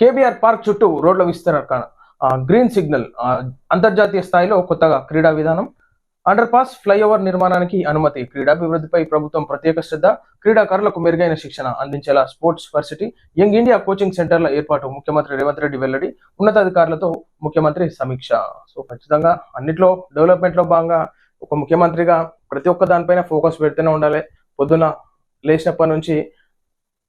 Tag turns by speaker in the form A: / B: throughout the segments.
A: KBR park చుట్టూ రోడ్ల విస్తరణ గ్రీన్ సిగ్నల్ అంతర్జాతీయ స్థాయిలో కొత్తగా క్రీడా విధానం. అండర్ పాస్ ఫ్లైఓవర్ నిర్మాణానికి అనుమతి క్రీడాభివృద్ధిపై ప్రభుత్వం ప్రత్యేక శ్రద్ధ క్రీడాకారులకు మెరుగైన శిక్షణ అందించేలా sports varsity young India coaching సెంటర్ల ఏర్పాటు ముఖ్యమంత్రి రేవంత్ రెడ్డి వెల్లడి ఉన్నతాధికారులతో ముఖ్యమంత్రి సమీక్ష. సో ఖచ్చితంగా అన్నిట్లో డెవలప్మెంట్లో భాగంగా ఒక ముఖ్యమంత్రిగా ప్రతి ఒక్క దానిపైన ఫోకస్ పెడుతూనే ఉండాలి. పొద్దున లేచినప్పటి నుంచి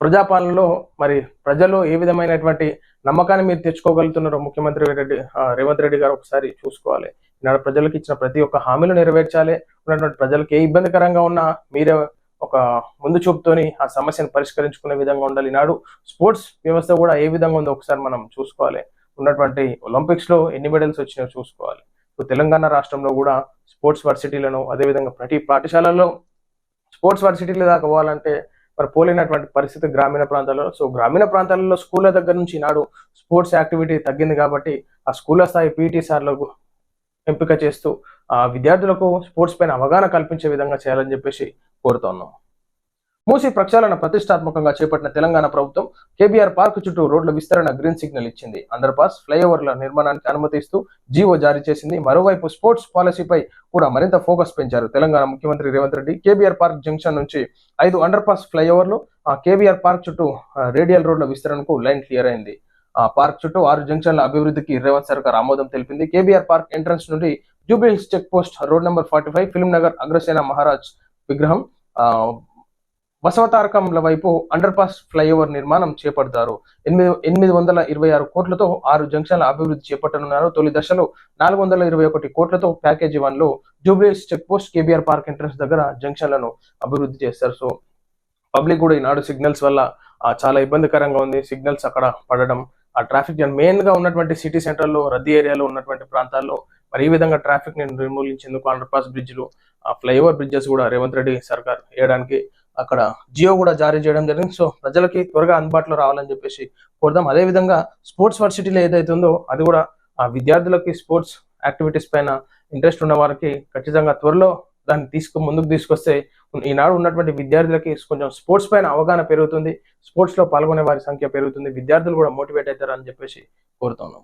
A: ప్రజాపాలనలో మరి ప్రజలు ఏ విధమైనటువంటి నమ్మకాన్ని మీరు తెచ్చుకోగలుగుతున్నారో ముఖ్యమంత్రి రెడ్డి రేవంత్ రెడ్డి గారు ఒకసారి చూసుకోవాలి. ఈనాడు ప్రజలకు ఇచ్చిన ప్రతి ఒక్క హామీలు నెరవేర్చాలి. ఉన్నటువంటి ప్రజలకు ఏ ఇబ్బందికరంగా ఉన్నా మీరే ఒక ముందు చూపుతోని ఆ సమస్యను పరిష్కరించుకునే విధంగా ఉండాలి. ఈనాడు స్పోర్ట్స్ వ్యవస్థ కూడా ఏ విధంగా ఉందో ఒకసారి మనం చూసుకోవాలి. ఉన్నటువంటి ఒలింపిక్స్లో ఎన్ని మెడల్స్ వచ్చినాయో చూసుకోవాలి. సో తెలంగాణ రాష్ట్రంలో కూడా స్పోర్ట్స్ వర్సిటీలను అదేవిధంగా ప్రతి పాఠశాలలో స్పోర్ట్స్ వర్సిటీల దాకా పోవాలంటే మరి పోలేనటువంటి పరిస్థితి గ్రామీణ ప్రాంతాల్లో. సో గ్రామీణ ప్రాంతాలలో స్కూళ్ళ దగ్గర నుంచి నాడు స్పోర్ట్స్ యాక్టివిటీ తగ్గింది కాబట్టి ఆ స్కూళ్ళ స్థాయి పీటీ సార్లకు ఎంపిక చేస్తూ ఆ విద్యార్థులకు స్పోర్ట్స్ పైన అవగాహన కల్పించే విధంగా చేయాలని చెప్పేసి కోరుతున్నాం మూసి ప్రక్షాళన ప్రతిష్టాత్మకంగా చేపట్టిన తెలంగాణ ప్రభుత్వం కేబీఆర్ పార్క్ చుట్టూ రోడ్ల విస్తరణ గ్రీన్ సిగ్నల్ ఇచ్చింది. అండర్ పాస్ ఫ్లైఓవర్ల నిర్మాణానికి అనుమతిస్తూ జీవో జారీ చేసింది. మరోవైపు స్పోర్ట్స్ పాలసీపై కూడా మరింత ఫోకస్ పెంచారు తెలంగాణ ముఖ్యమంత్రి Revanth Reddy. KBR park junction నుంచి ఐదు అండర్ పాస్ ఫ్లైఓవర్లు ఆ కేబీఆర్ పార్క్ చుట్టూ రేడియల్ రోడ్ల విస్తరణకు లైన్ క్లియర్ అయింది. ఆ పార్క్ చుట్టూ ఆరు జంక్షన్ల అభివృద్ధికి రేవంత్ సర్కార్ ఆమోదం తెలిపింది. కేబీఆర్ పార్క్ ఎంట్రన్స్ నుండి Jubilee Hills check post road number forty five Film Nagar Agrasena Maharaj విగ్రహం బసవతారకంల వైపు అండర్ పాస్ ఫ్లైఓవర్ నిర్మాణం చేపడతారు. ఎనిమిది ఎనిమిది వందల ఇరవై ఆరు కోట్లతో ఆరు జంక్షన్ల అభివృద్ధి చేపట్టనున్నారు. తొలి దశలో నాలుగు వందల ఇరవై ఒకటి కోట్లతో ప్యాకేజీ వన్లో Jubilee Hills check post KBR park entrance దగ్గర జంక్షన్లను అభివృద్ధి చేస్తారు. సో పబ్లిక్ కూడా ఈనాడు సిగ్నల్స్ వల్ల చాలా ఇబ్బందికరంగా ఉంది. సిగ్నల్స్ అక్కడ పడడం ఆ ట్రాఫిక్ జామ్ మెయిన్గా ఉన్నటువంటి సిటీ సెంటర్లో రద్దీ ఏరియాలో ఉన్నటువంటి ప్రాంతాల్లో మరి ఈ విధంగా ట్రాఫిక్ని నిర్మూలించేందుకు అండర్ పాస్ బ్రిడ్జ్లు ఆ ఫ్లైఓవర్ బ్రిడ్జెస్ కూడా రేవంత్ రెడ్డి సర్కార్ వేయడానికి అక్కడ జియో కూడా జారీ చేయడం జరిగింది. సో ప్రజలకి త్వరగా అందుబాటులో రావాలని చెప్పేసి కోరుదాం. అదే విధంగా స్పోర్ట్స్ వర్సిటీలో ఏదైతే ఉందో అది కూడా ఆ విద్యార్థులకి స్పోర్ట్స్ యాక్టివిటీస్ పైన ఇంట్రెస్ట్ ఉన్న వారికి ఖచ్చితంగా త్వరలో దాన్ని తీసుకు ముందుకు తీసుకొస్తే ఈనాడు ఉన్నటువంటి విద్యార్థులకి కొంచెం స్పోర్ట్స్ పైన అవగాహన పెరుగుతుంది. స్పోర్ట్స్లో పాల్గొనే వారి సంఖ్య పెరుగుతుంది. విద్యార్థులు కూడా మోటివేట్ అవుతారని చెప్పేసి కోరుతున్నాం.